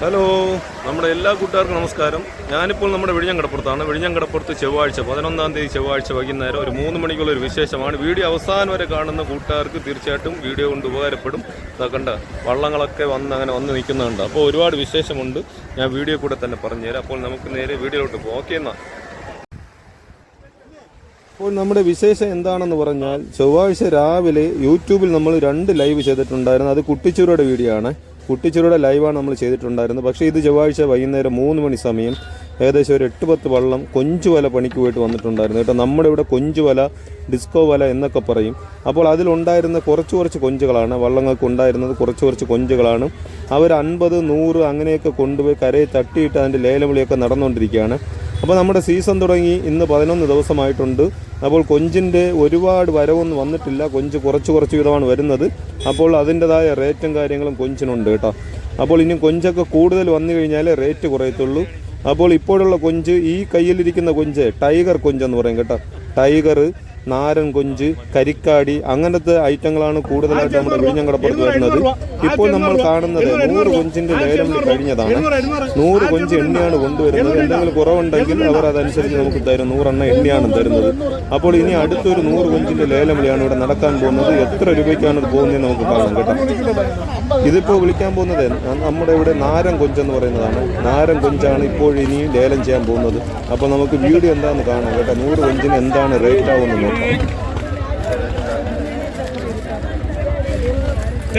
Hello നമ്മുടെ എല്ലാ കൂട്ടുകാർക്കും നമസ്കാരം. ഞാനിപ്പോൾ നമ്മുടെ വിഴിഞ്ഞങ്കടപ്പുറത്താണ്. വിഴിഞ്ഞങ്കടപ്പുറത്ത് ചൊവ്വാഴ്ച പതിനൊന്നാം തീയതി ചൊവ്വാഴ്ച വൈകുന്നേരം ഒരു മൂന്ന് മണിക്കുള്ള ഒരു വിശേഷമാണ്. വീഡിയോ അവസാനം വരെ കാണുന്ന കൂട്ടുകാർക്ക് തീർച്ചയായിട്ടും വീഡിയോ കൊണ്ട് ഉപകാരപ്പെടും. കണ്ട വള്ളങ്ങളൊക്കെ വന്ന് അങ്ങനെ വന്ന് നിൽക്കുന്നുണ്ട് അപ്പോൾ ഒരുപാട് വിശേഷമുണ്ട്. ഞാൻ വീഡിയോ കൂടെ തന്നെ പറഞ്ഞുതരാം അപ്പോൾ നമുക്ക് നേരെ വീഡിയോയിലോട്ട് പോകാം ഓക്കെ എന്നാൽ അപ്പോൾ നമ്മുടെ വിശേഷം എന്താണെന്ന് പറഞ്ഞാൽ ചൊവ്വാഴ്ച രാവിലെ യൂട്യൂബിൽ നമ്മൾ രണ്ട് ലൈവ് ചെയ്തിട്ടുണ്ടായിരുന്നു. അത് കുട്ടിച്ചൂരുടെ വീഡിയോ ആണ്. കുട്ടിച്ചൂരുടെ ലൈവാണ് നമ്മൾ ചെയ്തിട്ടുണ്ടായിരുന്നത്. പക്ഷേ ഇത് ചൊവ്വാഴ്ച വൈകുന്നേരം മൂന്ന് മണി സമയം ഏകദേശം ഒരു എട്ട് പത്ത് വള്ളം കൊഞ്ചുവല പണിക്ക് പോയിട്ട് വന്നിട്ടുണ്ടായിരുന്നു. കേട്ടോ നമ്മുടെ ഇവിടെ കൊഞ്ചുവല ഡിസ്കോ വല എന്നൊക്കെ പറയും. അപ്പോൾ അതിലുണ്ടായിരുന്ന കുറച്ച് കുറച്ച് കൊഞ്ചുകളാണ് വള്ളങ്ങൾക്ക് ഉണ്ടായിരുന്നത്. കുറച്ച് കുറച്ച് കൊഞ്ചുകളാണ്. അവർ അൻപത് നൂറ് അങ്ങനെയൊക്കെ കൊണ്ടുപോയി കരയിൽ തട്ടിയിട്ട് അതിന്റെ ലേലവിളിയൊക്കെ നടന്നുകൊണ്ടിരിക്കുകയാണ്. അപ്പോൾ നമ്മുടെ സീസൺ തുടങ്ങി ഇന്ന് പതിനൊന്ന് ദിവസമായിട്ടുണ്ട്. അപ്പോൾ കൊഞ്ചിന്റെ ഒരുപാട് വരവൊന്നും വന്നിട്ടില്ല. കൊഞ്ച് കുറച്ച് കുറച്ച് വിധമാണ് വരുന്നത്. അപ്പോൾ അതിന്റെതായ റേറ്റും കാര്യങ്ങളും കൊഞ്ചിനുണ്ട് കേട്ടോ. അപ്പോൾ ഇനി കൊഞ്ചൊക്കെ കൂടുതൽ വന്നു കഴിഞ്ഞാൽ റേറ്റ് കുറയത്തുള്ളൂ. അപ്പോൾ ഇപ്പോഴുള്ള കൊഞ്ച് ഈ കയ്യിലിരിക്കുന്ന കൊഞ്ച് ടൈഗർ കൊഞ്ചെന്ന് പറയും കേട്ടോ. ടൈഗർ നാരൻ കൊഞ്ച് കരിക്കാടി അങ്ങനത്തെ ഐറ്റങ്ങളാണ് കൂടുതലായിട്ട് നമ്മുടെ വിഴിഞ്ഞങ്കടപ്പുറത്ത് വരുന്നത്. ഇപ്പോൾ നമ്മൾ കാണുന്നത് നൂറ് കൊഞ്ചിന്റെ ലേലം കഴിഞ്ഞതാണ്. നൂറ് കൊഞ്ച് എണ്ണയാണ് കൊണ്ടുവരുന്നത്. എന്തെങ്കിലും കുറവുണ്ടെങ്കിൽ അവർ അതനുസരിച്ച് നമുക്ക് തരും. നൂറെണ്ണ എണ്ണയാണ് തരുന്നത്. അപ്പോൾ ഇനി അടുത്തൊരു നൂറ് കൊഞ്ചിന്റെ ലേലം വിളിയാണ് ഇവിടെ നടക്കാൻ പോകുന്നത് എത്ര രൂപയ്ക്കാണ് പോകുന്നത് നമുക്ക് കാണാം കേട്ടോ. ഇതിപ്പോൾ വിളിക്കാൻ പോകുന്നത് നമ്മുടെ ഇവിടെ നാരൻ കൊഞ്ചെന്ന് പറയുന്നതാണ്. നാരൻ കൊഞ്ചാണ് ഇപ്പോൾ ഇനി ലേലം ചെയ്യാൻ പോകുന്നത്. അപ്പോൾ നമുക്ക് വീഡിയോ എന്താണെന്ന് കാണാം കേട്ടോ. നൂറ് കൊഞ്ചിന് എന്താണ് റേറ്റ് ആവുമെന്ന് നോക്കാം.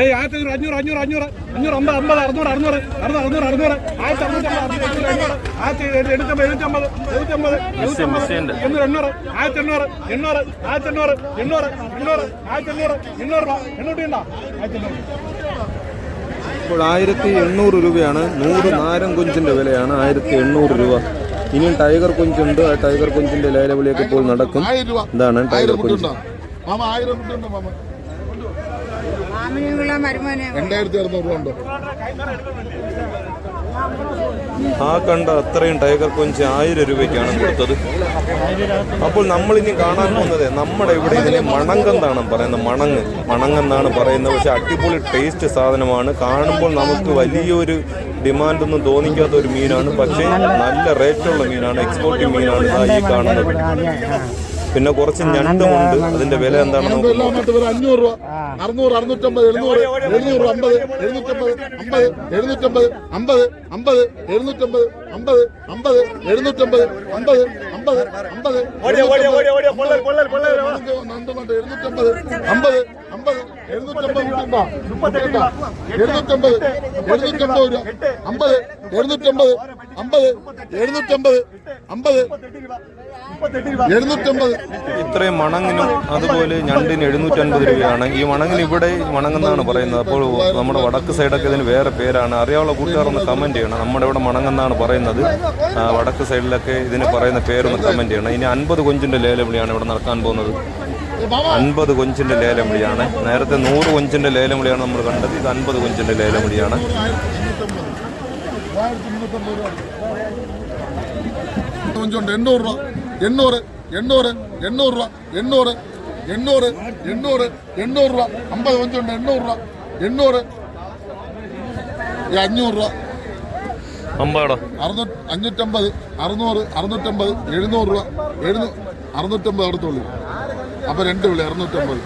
ഏയ് ആയിരത്തി അഞ്ഞൂറ് അഞ്ഞൂറ് അഞ്ഞൂറ് അഞ്ഞൂറ് അമ്പത് അമ്പത് അറുന്നൂറ് അറുന്നൂറ് അറുന്നൂറ് അറുന്നൂറ് അറുന്നൂറ്. ആയിരത്തി അറുന്നൂറ്റമ്പത് ആയിരത്തി എഴുന്നൂറ്റമ്പത് എഴുന്നൂറ്റമ്പത് എഴുന്നൂറ്റമ്പത് എഴുന്നൂറ്റമ്പത് എണ്ണൂറ് എണ്ണൂറ് ആയിരത്തി എണ്ണൂറ് എണ്ണൂറ് ആയിരത്തി എണ്ണൂറ് എണ്ണൂറ് എണ്ണൂറ് ആയിരത്തി എണ്ണൂറ് എണ്ണൂറ് രൂപ എണ്ണൂറ്റി ഉണ്ടോ? ആയിരത്തി എണ്ണൂറ്. ഇപ്പോൾ ആയിരത്തി എണ്ണൂറ് രൂപയാണ് നൂറ് നാരൻ കുഞ്ചിന്റെ വിലയാണ് ആയിരത്തി എണ്ണൂറ് രൂപ. ഇനിയും ടൈഗർ കൊഞ്ചുണ്ട്. ആ ടൈഗർ കൊഞ്ചിന്റെ ലേലവിളിയൊക്കെ ഇപ്പോൾ നടക്കും. ഇതാണ് ടൈഗർ കൊഞ്ച്. ആ കണ്ട അത്രയും ടൈഗർ കൊഞ്ച് ആയിരം രൂപയ്ക്കാണ് കൊടുത്തത്. അപ്പോൾ നമ്മൾ ഇനി കാണാൻ പോകുന്നത് നമ്മുടെ ഇവിടെ ഇതിനെ മണങ്കെന്നാണ് പറയുന്നത്. മണങ്ങ്. മണങ്ങെന്നാണ് പറയുന്നത്. പക്ഷെ അടിപൊളി ടേസ്റ്റ് സാധനമാണ്. കാണുമ്പോൾ നമുക്ക് വലിയൊരു ഡിമാൻഡ് ഒന്നും തോന്നിക്കാത്ത ഒരു മീനാണ്. പക്ഷേ നല്ല റേറ്റുള്ള മീനാണ് എക്സ്പോർട്ടിംഗ് മീനാണ് ഈ കാണുന്നത്. പിന്നെ കുറച്ച് ഞണ്ടുമുണ്ട്. അതിന്റെ വില എന്താണെന്ന് അഞ്ഞൂറ് രൂപ. അറുന്നൂറ് അറുന്നൂറ്റമ്പത് എഴുന്നൂറ് എഴുന്നൂറ് അമ്പത് എഴുന്നൂറ്റമ്പത് അമ്പത് എഴുന്നൂറ്റമ്പത് അമ്പത് അമ്പത് എഴുന്നൂറ്റമ്പത് അമ്പത് അമ്പത് എഴുന്നൂറ്റമ്പത് അമ്പത് അമ്പത് അമ്പത് എഴുന്നൂറ്റമ്പത് അമ്പത് അമ്പത് എഴുന്നൂറ്റമ്പത്? എഴുന്നൂറ്റമ്പത് എഴുന്നൂറ്റമ്പത് രൂപ അമ്പത് എഴുന്നൂറ്റമ്പത് അമ്പത് എഴുന്നൂറ്റമ്പത് അമ്പത്. എഴുന്നൂറ്റമ്പത്. ഇത്രയും മണങ്ങിനും അതുപോലെ ഞണ്ടിന് എഴുന്നൂറ്റൻപത് രൂപയാണ്. ഈ മണങ്ങിന് ഇവിടെ മണങ്ങെന്നാണ് പറയുന്നത്. അപ്പോൾ നമ്മുടെ വടക്ക് സൈഡൊക്കെ ഇതിന് വേറെ പേരാണ്. അറിയാവുള്ള കൂട്ടുകാരൊന്ന് കമന്റ് ചെയ്യണം. നമ്മുടെ ഇവിടെ മണങ്ങെന്നാണ് പറയുന്നത്. വടക്ക് സൈഡിലൊക്കെ ഇതിന് പറയുന്ന പേരൊന്ന് കമന്റ് ചെയ്യണം. ഇനി അൻപത് കൊഞ്ചിന്റെ ലേലവിളിയാണ് ഇവിടെ നടക്കാൻ പോകുന്നത്. അൻപത് കൊഞ്ചിന്റെ ലേലമുടിയാണ്. നേരത്തെ നൂറ് കൊഞ്ചിന്റെ ലേലമുടിയാണ് നമ്മൾ കണ്ടത്. ഇത് അൻപത് കൊഞ്ചിന്റെ ലേലമുടിയാണ്. എണ്ണൂറ് രൂപ. എണ്ണൂറ് എണ്ണൂറ് എണ്ണൂറ് രൂപ. എണ്ണൂറ് എണ്ണൂറ് എണ്ണൂറ് എണ്ണൂറ് രൂപ. അമ്പത് കൊഞ്ചുണ്ട്. എണ്ണൂറ് രൂപ. എണ്ണൂറ്. അഞ്ഞൂറ് രൂപ. അറുന്നൂറ്റി അഞ്ഞൂറ്റമ്പത് അറുന്നൂറ് അറുന്നൂറ്റമ്പത് എഴുന്നൂറ് രൂപ. എഴുന്നൂ അറുന്നൂറ്റമ്പത് അടുത്തുള്ളൂ അപ്പോൾ രണ്ട് വിളി അറുന്നൂറ്റമ്പത്.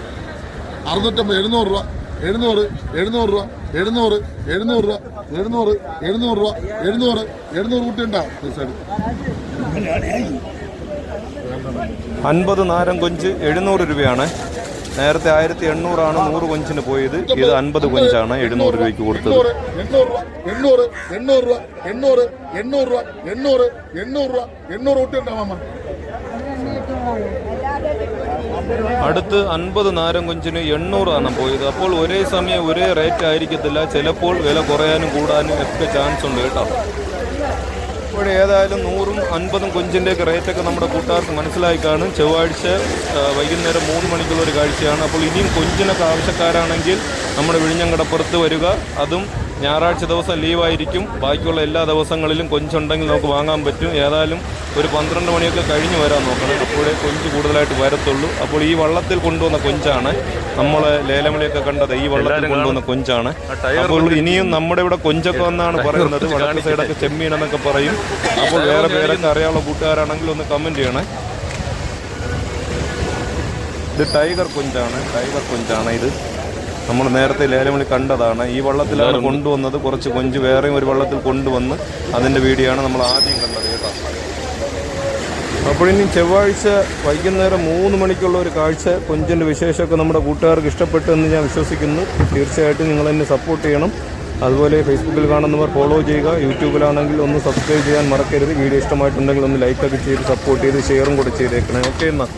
അറുന്നൂറ്റമ്പത് എഴുന്നൂറ് രൂപ. എഴുന്നൂറ് എഴുന്നൂറ് രൂപ. എഴുന്നൂറ് എഴുന്നൂറ് രൂപ. എഴുന്നൂറ് എഴുന്നൂറ് രൂപ. എഴുന്നൂറ് എഴുന്നൂറ് കുട്ടിയുണ്ടോ ഈ സൈഡ് അൻപത് നാരം കൊഞ്ച് എഴുന്നൂറ് രൂപയാണ്. നേരത്തെ ആയിരത്തി എണ്ണൂറാണ് നൂറ് കൊഞ്ചിന് പോയത്. ഇത് അൻപത് കൊഞ്ചാണ് എഴുന്നൂറ് രൂപയ്ക്ക് കൊടുത്തത്. എണ്ണൂറ് രൂപ എണ്ണൂറ് രൂപ എണ്ണൂറ് എണ്ണൂറ് എണ്ണൂറ് രൂപ എണ്ണൂറ് എണ്ണൂറ് രൂപ എണ്ണൂറ് കുട്ടി മാമ. അടുത്ത് അൻപത് നാരങ്കുഞ്ചിന് എണ്ണൂറ് ആണ് പോയത്. അപ്പോൾ ഒരേ സമയം ഒരേ റേറ്റ് ആയിരിക്കത്തില്ല. ചിലപ്പോൾ വില കുറയാനും കൂടാനും ഒക്കെ ചാൻസ് ഉണ്ട് കേട്ടോ. ഇവിടെ ഏതായാലും നൂറും അൻപതും കൊഞ്ചിന്റെയൊക്കെ റേറ്റൊക്കെ നമ്മുടെ കൂട്ടുകാർക്ക് മനസ്സിലായി കാണും. ചൊവ്വാഴ്ച വൈകുന്നേരം മൂന്ന് മണിക്കുള്ള ഒരു കാഴ്ചയാണ്. അപ്പോൾ ഇനിയും കൊഞ്ചിനൊക്കെ ആവശ്യക്കാരാണെങ്കിൽ നമ്മുടെ വിഴിഞ്ഞങ്കടപ്പുറത്ത് വരിക. അതും ഞായറാഴ്ച ദിവസം ലീവായിരിക്കും. ബാക്കിയുള്ള എല്ലാ ദിവസങ്ങളിലും കൊഞ്ചുണ്ടെങ്കിൽ നമുക്ക് വാങ്ങാൻ പറ്റും. ഏതായാലും ഒരു പന്ത്രണ്ട് മണിയൊക്കെ കഴിഞ്ഞ് വരാൻ നോക്കണം. അപ്പോഴേ കൊഞ്ച് കൂടുതലായിട്ട് വരത്തുള്ളൂ. അപ്പോൾ ഈ വള്ളത്തിൽ കൊണ്ടുവന്ന കൊഞ്ചാണ്. നമ്മൾ ലേലമലയൊക്കെ കണ്ടത് ഈ വള്ളത്തിൽ കൊണ്ടുവന്ന കൊഞ്ചാണ്. അപ്പോൾ ഇനിയും നമ്മുടെ ഇവിടെ കൊഞ്ചൊക്കെ വന്നാണ് പറയുന്നത്. വടക്ക് സൈഡൊക്കെ ചെമ്മീൻ എന്നൊക്കെ പറയും അപ്പോൾ വേറെ പേരൊക്കെ അറിയാനുള്ള കൂട്ടുകാരാണെങ്കിൽ ഒന്ന് കമന്റ് ചെയ്യണേ. ഇത് ടൈഗർ കൊഞ്ചാണ്. ടൈഗർ കൊഞ്ചാണ് ഇത്. നമ്മൾ നേരത്തെ ലേലമണി കണ്ടതാണ്. ഈ വള്ളത്തിലാണ് കൊണ്ടുവന്നത്. കുറച്ച് കൊഞ്ച് വേറെയും ഒരു വള്ളത്തിൽ കൊണ്ടുവന്ന് അതിന്റെ വീഡിയോ ആണ് നമ്മൾ ആദ്യം കണ്ടത് കേട്ടോ. അപ്പോഴിനി ചൊവ്വാഴ്ച വൈകുന്നേരം മൂന്ന് മണിക്കുള്ള ഒരു കാഴ്ച കൊഞ്ചിന്റെ വിശേഷമൊക്കെ നമ്മുടെ കൂട്ടുകാർക്ക് ഇഷ്ടപ്പെട്ടു എന്ന് ഞാൻ വിശ്വസിക്കുന്നു. തീർച്ചയായിട്ടും നിങ്ങൾ എന്നെ സപ്പോർട്ട് ചെയ്യണം. അതുപോലെ ഫേസ്ബുക്കിൽ കാണുന്നവർ ഫോളോ ചെയ്യുക. യൂട്യൂബിലാണെങ്കിൽ ഒന്ന് സബ്സ്ക്രൈബ് ചെയ്യാൻ മറക്കരുത്. വീഡിയോ ഇഷ്ടമായിട്ടുണ്ടെങ്കിൽ ഒന്ന് ലൈക്കൊക്കെ ചെയ്ത് സപ്പോർട്ട് ചെയ്ത് ഷെയറും കൂടെ ചെയ്തേക്കണേ. ഓക്കെ എന്നാൽ